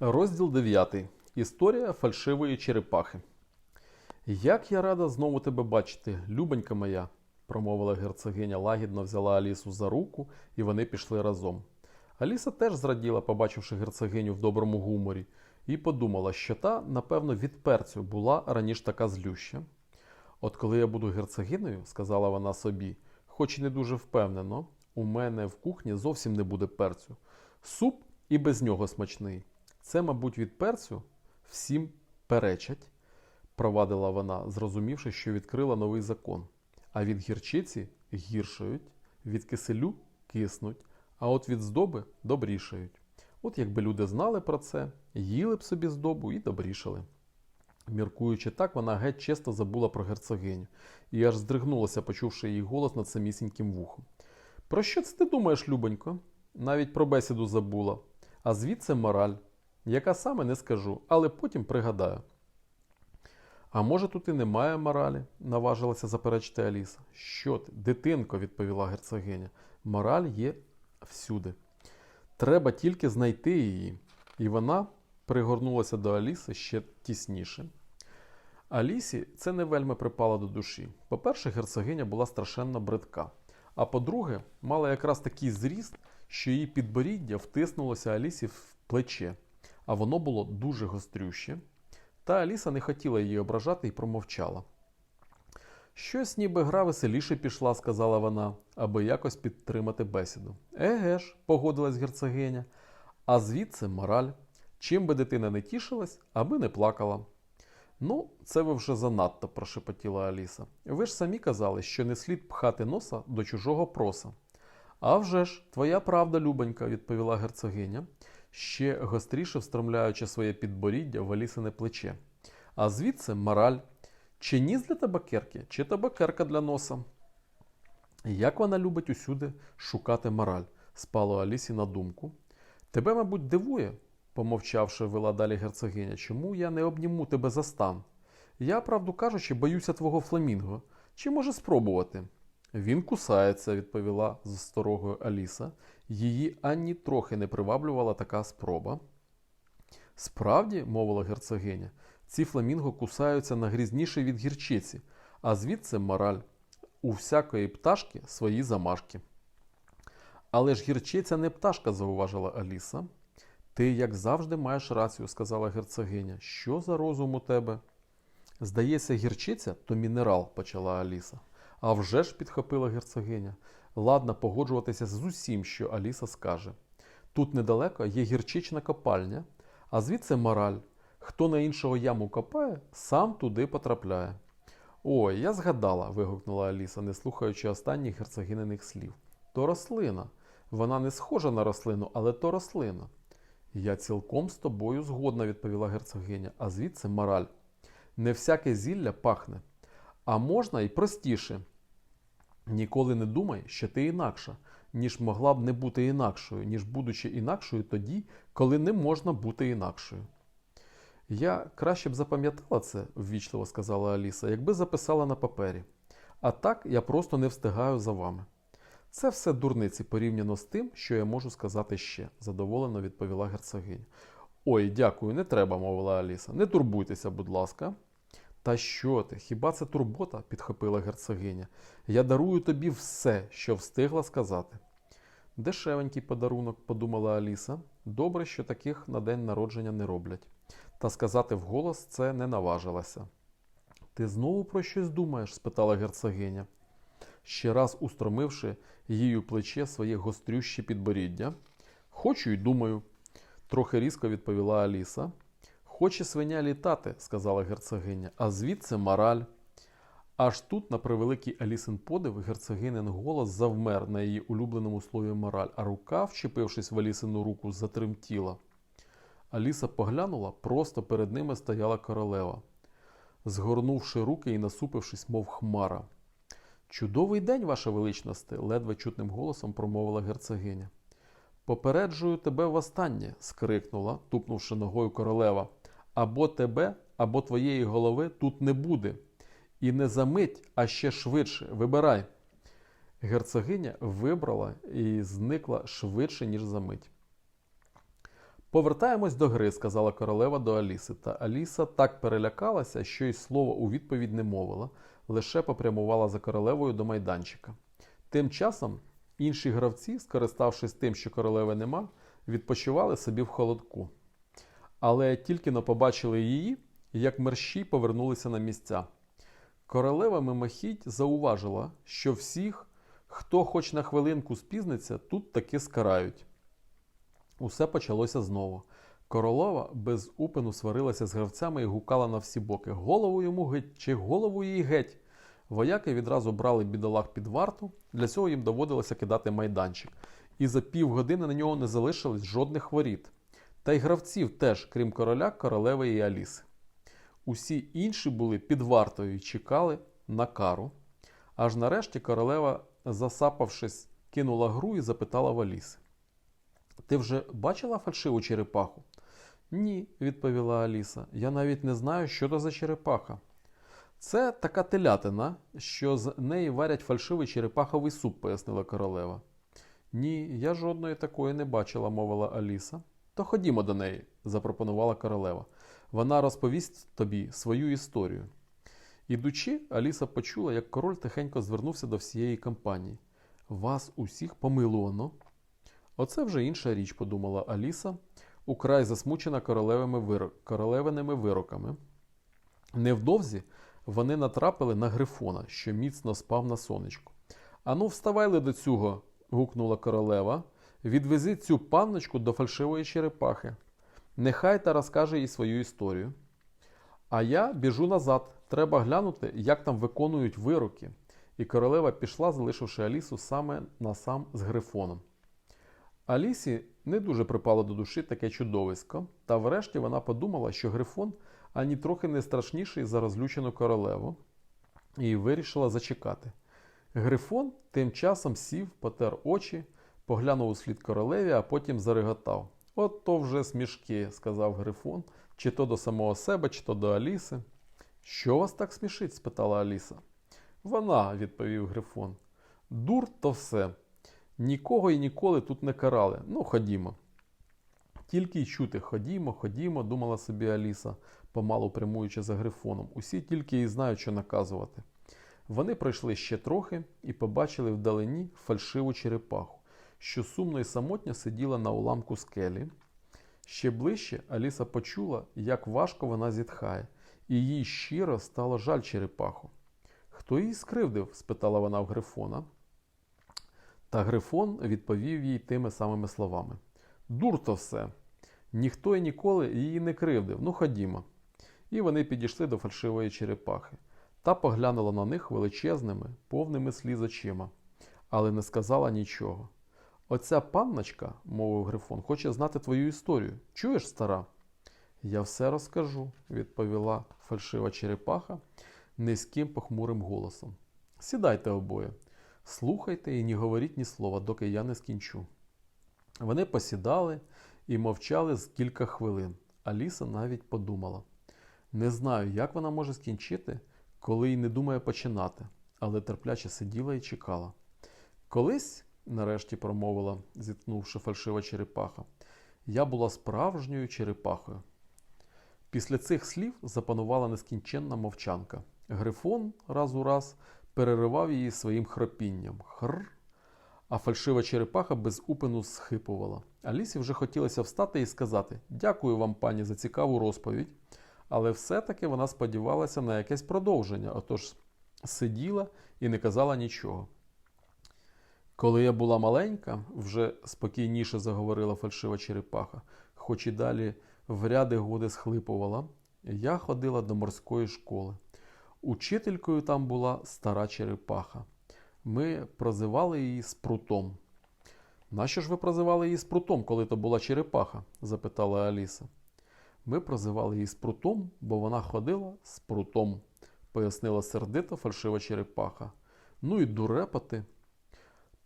Розділ 9. Історія фальшивої черепахи. Як я рада знову тебе бачити, любонька моя, промовила герцогиня лагідно взяла Алісу за руку, і вони пішли разом. Аліса теж зраділа, побачивши герцогиню в доброму гуморі, і подумала, що та, напевно, від перцю була раніше така злюща. От коли я буду герцогинею, сказала вона собі, хоч і не дуже впевнено, у мене в кухні зовсім не буде перцю. Суп і без нього смачний. Це, мабуть, від перцю всім перечать, провадила вона, зрозумівши, що відкрила новий закон. А від гірчиці гіршають, від киселю киснуть, а от від здоби добрішають. От якби люди знали про це, їли б собі здобу і добрішали. Міркуючи так, вона геть чисто забула про герцогиню і аж здригнулася, почувши її голос над самісіньким вухом. Про що це ти думаєш, Любонько? Навіть про бесіду забула. А звідси мораль, яка саме не скажу, але потім пригадаю. А може тут і немає моралі, наважилася заперечити Аліса. Що ти, дитинко, відповіла герцогиня. Мораль є всюди. Треба тільки знайти її. І вона пригорнулася до Аліси ще тісніше. Алісі це не вельми припало до душі. По-перше, герцогиня була страшенно бридка. А по-друге, мала якраз такий зріст, що її підборіддя втиснулося Алісі в плече, а воно було дуже гострюще. Та Аліса не хотіла її ображати і промовчала. Щось ніби гра веселіше пішла, сказала вона, аби якось підтримати бесіду. Еге ж, погодилась герцогиня, а звідси мораль. Чим би дитина не тішилась, аби не плакала. Ну, це ви вже занадто, прошепотіла Аліса. Ви ж самі казали, що не слід пхати носа до чужого проса. «А вже ж, твоя правда, Любонька, відповіла герцогиня, ще гостріше встромляючи своє підборіддя в Алісине плече. А звідси мораль. Чи ніс для табакерки, чи табакерка для носа? Як вона любить усюди шукати мораль, спало Алісі на думку. Тебе, мабуть, дивує, помовчавши, вела далі герцогиня, чому я не обніму тебе за стан? Я, правду кажучи, боюся твого фламінго. Чи може спробувати? Він кусається, відповіла з осторогою Аліса. Її ані трохи не приваблювала така спроба. Справді, мовила герцогиня, ці фламінго кусаються нагрізніше від гірчиці, а звідси мораль. У всякої пташки свої замашки. Але ж гірчиця не пташка, зауважила Аліса. Ти, як завжди, маєш рацію, сказала герцогиня. Що за розум у тебе? Здається, гірчиця то мінерал, почала Аліса. А вже ж підхопила герцогиня. Ладна погоджуватися з усім, що Аліса скаже. Тут недалеко є гірчична копальня, а звідси мораль. Хто на іншого яму копає, сам туди потрапляє. Ой, я згадала, вигукнула Аліса, не слухаючи останніх герцогининих слів. То рослина. Вона не схожа на рослину, але то рослина. Я цілком з тобою згодна, відповіла герцогиня, а звідси мораль. Не всяке зілля пахне. А можна й простіше. Ніколи не думай, що ти інакша, ніж могла б не бути інакшою, ніж будучи інакшою тоді, коли не можна бути інакшою. Я краще б запам'ятала це, ввічливо сказала Аліса, якби записала на папері. А так я просто не встигаю за вами. Це все дурниці порівняно з тим, що я можу сказати ще, задоволено відповіла герцогиня. Ой, дякую, не треба, мовила Аліса. Не турбуйтеся, будь ласка. Та що ти? Хіба це турбота? підхопила герцогиня. Я дарую тобі все, що встигла сказати. Дешевенький подарунок, подумала Аліса. Добре, що таких на день народження не роблять. Та сказати вголос це не наважилася. Ти знову про щось думаєш? спитала герцогиня, ще раз устромивши у плече своє гострюще підборіддя. Хочу й думаю, трохи різко відповіла Аліса. Хоче свиня літати, сказала герцогиня, а звідси мораль. Аж тут, на превеликий Алісин подив, герцогинин голос завмер на її улюбленому слові мораль, а рука, вчепившись в Алісину руку, затремтіла. Аліса поглянула, просто перед ними стояла королева, згорнувши руки і насупившись, мов хмара. Чудовий день, ваша величносте, ледве чутним голосом промовила герцогиня. Попереджую тебе востаннє, скрикнула, тупнувши ногою королева. Або тебе, або твоєї голови тут не буде. І не за мить, а ще швидше. Вибирай. Герцогиня вибрала і зникла швидше, ніж за мить. Повертаємось до гри, сказала королева до Аліси. Та Аліса так перелякалася, що й слова у відповідь не мовила, лише попрямувала за королевою до майданчика. Тим часом інші гравці, скориставшись тим, що королеви нема, відпочивали собі в холодку. Але тільки но побачили її, як мерщій повернулися на місця. Королева мимохідь зауважила, що всіх, хто хоч на хвилинку спізниться, тут таки скарають. Усе почалося знову. Королева без упину сварилася з гравцями і гукала на всі боки: Голову йому геть чи голову їй геть. Вояки відразу брали бідолах під варту, для цього їм доводилося кидати майданчик, і за півгодини на нього не залишилось жодних воріт. Та й гравців теж, крім короля, королеви і Аліси. Усі інші були під вартою і чекали на кару. Аж нарешті королева, засапавшись, кинула гру і запитала в Аліси. Ти вже бачила фальшиву черепаху? Ні, відповіла Аліса. Я навіть не знаю, що то за черепаха. Це така телятина, що з неї варять фальшивий черепаховий суп, пояснила королева. Ні, я жодної такої не бачила, мовила Аліса. То ходімо до неї, запропонувала королева. Вона розповість тобі свою історію. Ідучи, Аліса почула, як король тихенько звернувся до всієї компанії. Вас усіх помиловано. Оце вже інша річ, подумала Аліса, украй засмучена королевими виро... королевиними вироками. Невдовзі вони натрапили на грифона, що міцно спав на сонечку. Ану, вставай до цього, гукнула королева. Відвези цю панночку до фальшивої черепахи. Нехай та розкаже їй свою історію. А я біжу назад. Треба глянути, як там виконують вироки. І королева пішла, залишивши Алісу саме на сам з грифоном. Алісі не дуже припало до душі таке чудовисько, та врешті вона подумала, що грифон ані трохи не страшніший за розлючену королеву, і вирішила зачекати. Грифон тим часом сів, потер очі, поглянув у слід королеві, а потім зареготав. От то вже смішки, сказав Грифон, чи то до самого себе, чи то до Аліси. Що вас так смішить? спитала Аліса. Вона, відповів Грифон. Дур то все. Нікого і ніколи тут не карали. Ну, ходімо. Тільки й чути ходімо, ходімо, думала собі Аліса, помалу прямуючи за грифоном. Усі тільки і знають, що наказувати. Вони пройшли ще трохи і побачили вдалині фальшиву черепаху, що сумно і самотньо сиділа на уламку скелі. Ще ближче Аліса почула, як важко вона зітхає, і їй щиро стало жаль черепаху. Хто її скривдив? спитала вона в Грифона. Та Грифон відповів їй тими самими словами: Дур то все. Ніхто і ніколи її не кривдив. Ну ходімо. І вони підійшли до фальшивої черепахи та поглянула на них величезними, повними сліз очима, але не сказала нічого. Оця панночка, мовив Грифон, хоче знати твою історію. Чуєш, стара? Я все розкажу, відповіла фальшива черепаха низьким похмурим голосом. Сідайте обоє, слухайте і не говоріть ні слова, доки я не скінчу. Вони посідали і мовчали з кілька хвилин. Аліса навіть подумала. Не знаю, як вона може скінчити, коли й не думає починати, але терпляче сиділа і чекала. Колись, нарешті промовила, зіткнувши фальшива черепаха, я була справжньою черепахою. Після цих слів запанувала нескінченна мовчанка. Грифон раз у раз переривав її своїм хропінням. Хр. А фальшива черепаха без упину схипувала. Алісі вже хотілося встати і сказати Дякую вам, пані, за цікаву розповідь. Але все-таки вона сподівалася на якесь продовження, отож сиділа і не казала нічого. Коли я була маленька, вже спокійніше заговорила фальшива черепаха, хоч і далі в ряди годи схлипувала, я ходила до морської школи. Учителькою там була стара черепаха. Ми прозивали її спрутом. Нащо ж ви прозивали її спрутом, коли то була черепаха? запитала Аліса. Ми прозивали її спрутом, бо вона ходила спрутом, пояснила сердито фальшива черепаха. Ну і дурепати.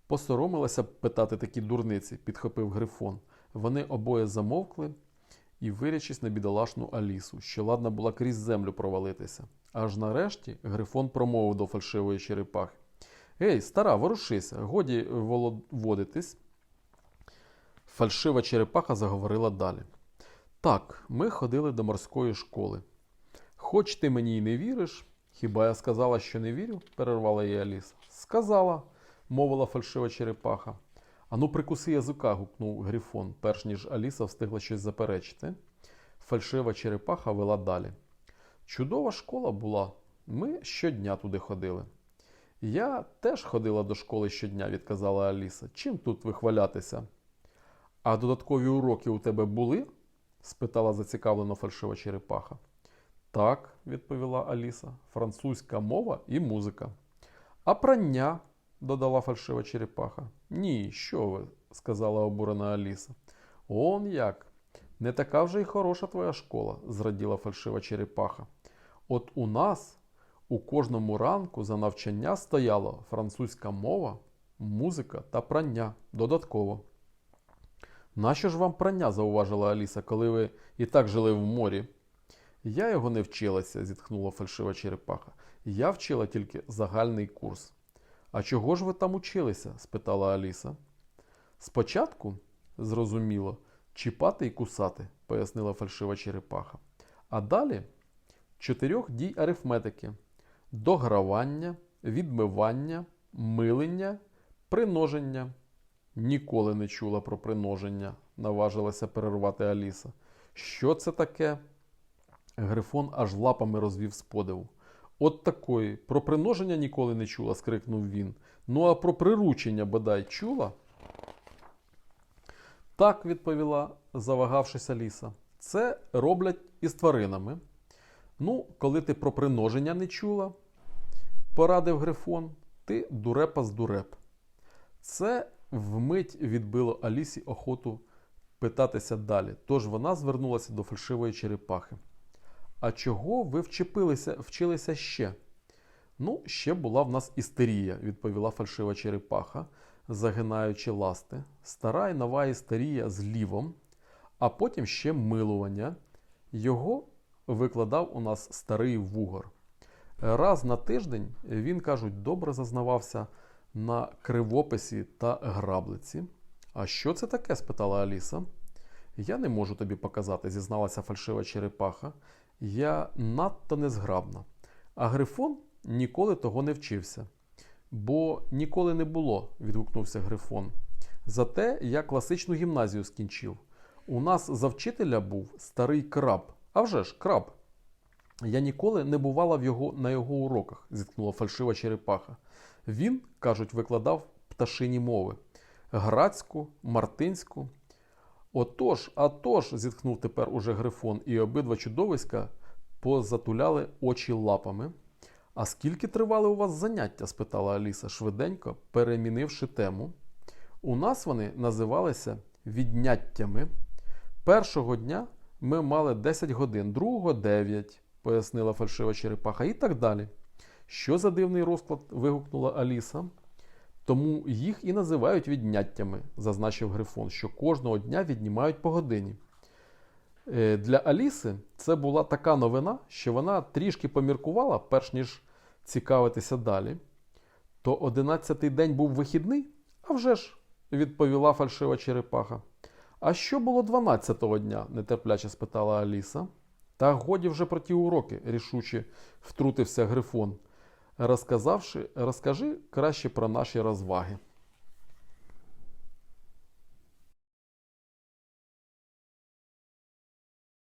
Посоромилася б питати такі дурниці, підхопив Грифон. Вони обоє замовкли і вирячись на бідолашну Алісу, що ладна була крізь землю провалитися. Аж нарешті Грифон промовив до фальшивої черепахи. Гей, стара, ворушися, годі водитись. Фальшива черепаха заговорила далі. Так, ми ходили до морської школи. Хоч ти мені й не віриш, хіба я сказала, що не вірю? перервала її Аліса. Сказала, мовила фальшива черепаха. Ану, прикуси язика, гукнув Грифон, перш ніж Аліса встигла щось заперечити. Фальшива черепаха вела далі. Чудова школа була. Ми щодня туди ходили. Я теж ходила до школи щодня, відказала Аліса. Чим тут вихвалятися? А додаткові уроки у тебе були? Спитала зацікавлено фальшива черепаха. Так, відповіла Аліса, французька мова і музика. А прання, додала фальшива черепаха. Ні, що ви, сказала обурена Аліса. Он як. Не така вже й хороша твоя школа, зраділа фальшива черепаха. От у нас у кожному ранку за навчання стояло французька мова, музика та прання додатково. Нащо ж вам прання, зауважила Аліса, коли ви і так жили в морі? Я його не вчилася, зітхнула фальшива черепаха. Я вчила тільки загальний курс. А чого ж ви там училися? спитала Аліса. Спочатку, зрозуміло, чіпати і кусати, пояснила фальшива черепаха. А далі чотирьох дій арифметики: догравання, відмивання, милення, приноження. Ніколи не чула про приноження, наважилася перервати Аліса. Що це таке? Грифон аж лапами розвів з подиву. От такої. Про приноження ніколи не чула, скрикнув він. Ну а про приручення бодай чула? Так, відповіла, завагавшись Аліса. Це роблять із тваринами. Ну, коли ти про приноження не чула, порадив Грифон, ти дурепа з дуреп. Це вмить відбило Алісі охоту питатися далі, тож вона звернулася до фальшивої черепахи. А чого ви вчепилися, вчилися ще? Ну, ще була в нас істерія, відповіла фальшива черепаха, загинаючи ласти. Стара і нова істерія з лівом, а потім ще милування. Його викладав у нас старий вугор. Раз на тиждень він, кажуть, добре зазнавався на кривописі та граблиці. А що це таке? спитала Аліса. Я не можу тобі показати, зізналася фальшива черепаха. Я надто незграбна. А Грифон ніколи того не вчився. Бо ніколи не було, відгукнувся Грифон. Зате я класичну гімназію скінчив. У нас за вчителя був старий краб. А вже ж, краб. Я ніколи не бувала в його, на його уроках, зіткнула фальшива черепаха. Він, кажуть, викладав пташині мови грацьку, мартинську. Отож, а тож, зітхнув тепер уже Грифон, і обидва чудовиська позатуляли очі лапами. А скільки тривали у вас заняття? спитала Аліса, швиденько перемінивши тему. У нас вони називалися відняттями. Першого дня ми мали 10 годин, другого 9, пояснила фальшива черепаха, і так далі. Що за дивний розклад? вигукнула Аліса. Тому їх і називають відняттями, зазначив Грифон, що кожного дня віднімають по годині. Е, Для Аліси це була така новина, що вона трішки поміркувала, перш ніж цікавитися далі. То одинадцятий день був вихідний? А вже ж, відповіла фальшива черепаха. А що було дванадцятого дня? нетерпляче спитала Аліса. Та годі вже про ті уроки, рішуче втрутився Грифон. Розказавши, розкажи краще про наші розваги.